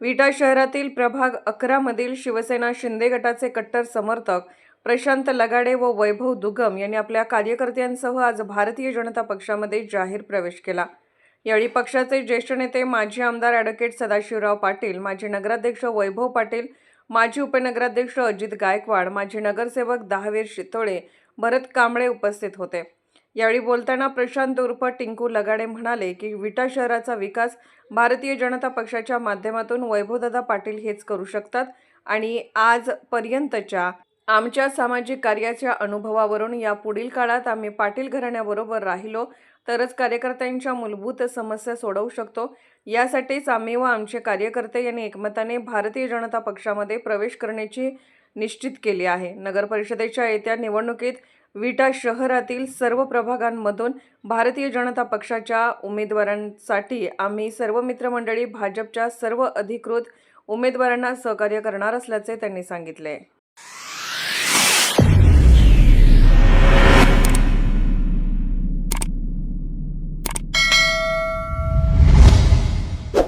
विटा शहरातील प्रभाग अकरामधील शिवसेना शिंदे गटाचे कट्टर समर्थक प्रशांत लगाडे व वैभव दुगम यांनी आपल्या कार्यकर्त्यांसह आज भारतीय जनता पक्षामध्ये जाहीर प्रवेश केला. यावेळी पक्षाचे ज्येष्ठ नेते माजी आमदार ॲडव्होकेट सदाशिवराव पाटील माजी नगराध्यक्ष वैभव पाटील माजी उपनगराध्यक्ष अजित गायकवाड माजी नगरसेवक दहावीर शितोळे भरत कांबळे उपस्थित होते. यावेळी बोलताना प्रशांत उर्फ टिंकू लगाडे म्हणाले की विटा शहराचा विकास भारतीय जनता पक्षाच्या माध्यमातून वैभवदादा पाटील हेच करू शकतात आणि आजपर्यंतच्या आमच्या सामाजिक कार्याच्या अनुभवावरून या पुढील काळात आम्ही पाटील घराण्याबरोबर राहिलो तरच कार्यकर्त्यांच्या मूलभूत समस्या सोडवू शकतो. यासाठीच आम्ही व आमचे कार्यकर्ते यांनी एकमताने भारतीय जनता पक्षामध्ये प्रवेश करण्याची निश्चित केली आहे. नगरपरिषदेच्या येत्या निवडणुकीत विटा शहरातील सर्व प्रभागांमधून भारतीय जनता पक्षाच्या उमेदवारांसाठी आम्ही सर्व मित्रमंडळी भाजपच्या सर्व अधिकृत उमेदवारांना सहकार्य करणार असल्याचे त्यांनी सांगितले.